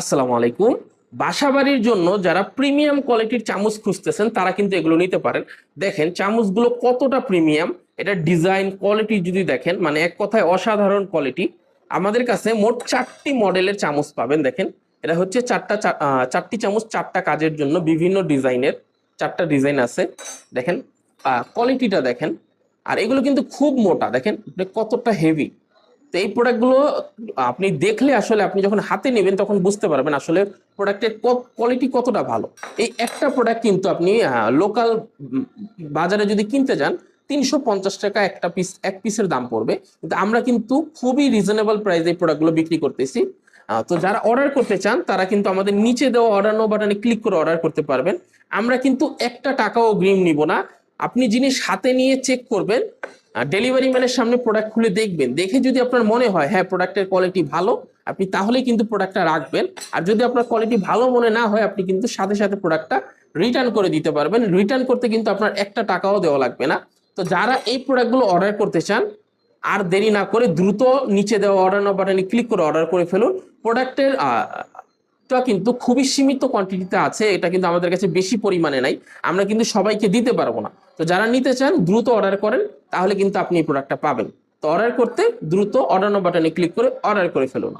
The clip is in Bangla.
আসসালামু আলাইকুম। বাসাবাড়ির জন্য যারা প্রিমিয়াম কোয়ালিটির চামচ খুঁজতেছেন, তারা কিন্তু এগুলো নিতে পারেন। দেখেন, চামচগুলো কতটা প্রিমিয়াম এটা ডিজাইন কোয়ালিটি যদি দেখেন মানে এক কথায় অসাধারণ কোয়ালিটি আমাদের কাছে মোট চারটি মডেলের চামচ পাবেন। দেখেন, এটা হচ্ছে চারটা চারটি চামচ চারটা কাজের জন্য বিভিন্ন ডিজাইনের চারটা ডিজাইন আছে। দেখেন কোয়ালিটিটা দেখেন, আর এগুলো কিন্তু খুব মোটা। দেখেন কতটা হেভি তো এই প্রোডাক্টগুলো আপনি দেখলে আসলে আপনি যখন হাতে নেবেন তখন বুঝতে পারবেন আসলে প্রোডাক্টের কোয়ালিটি কতটা ভালো। এই একটা প্রোডাক্ট কিন্তু আপনি লোকাল বাজারে যদি কিনতে যান, তিনশো পঞ্চাশ টাকা একটা পিস এক পিসের দাম পড়বে। কিন্তু আমরা কিন্তু খুবই রিজনেবল প্রাইসে এই প্রোডাক্টগুলো বিক্রি করতেছি। তো যারা অর্ডার করতে চান, তারা কিন্তু আমাদের নিচে দেওয়া অর্ডার নো বাটনে ক্লিক করে অর্ডার করতে পারবেন। আমরা কিন্তু একটা টাকাও অগ্রিম নিব না। আপনি জিনিস হাতে নিয়ে চেক করবেন ডেলিভারি ম্যানের সামনে প্রোডাক্ট খুলে দেখবেন। দেখে যদি আপনার মনে হয় হ্যাঁ প্রোডাক্টের কোয়ালিটি ভালো, আপনি তাহলেই কিন্তু প্রোডাক্টটা রাখবেন। আর যদি আপনার কোয়ালিটি ভালো মনে না হয়, আপনি কিন্তু সাথে সাথে প্রোডাক্টটা রিটার্ন করে দিতে পারবেন। রিটার্ন করতে কিন্তু আপনার একটা টাকাও দেওয়া লাগবে না। তো যারা এই প্রোডাক্টগুলো অর্ডার করতে চান, আর দেরি না করে দ্রুত নিচে দেওয়া অর্ডার নাও বাটনে ক্লিক করে অর্ডার করে ফেলুন। প্রোডাক্টের টা কিন্তু খুবই সীমিত কোয়ান্টিটিতে আছে। এটা কিন্তু আমাদের কাছে বেশি পরিমাণে নাই। আমরা কিন্তু সবাইকে দিতে পারব না। তো যারা নিতে চান, দ্রুত অর্ডার করেন, তাহলে কিন্তু আপনি এই প্রোডাক্টটা পাবেন। তো অর্ডার করতে দ্রুত অর্ডার বাটনে ক্লিক করে অর্ডার করে ফেলুন।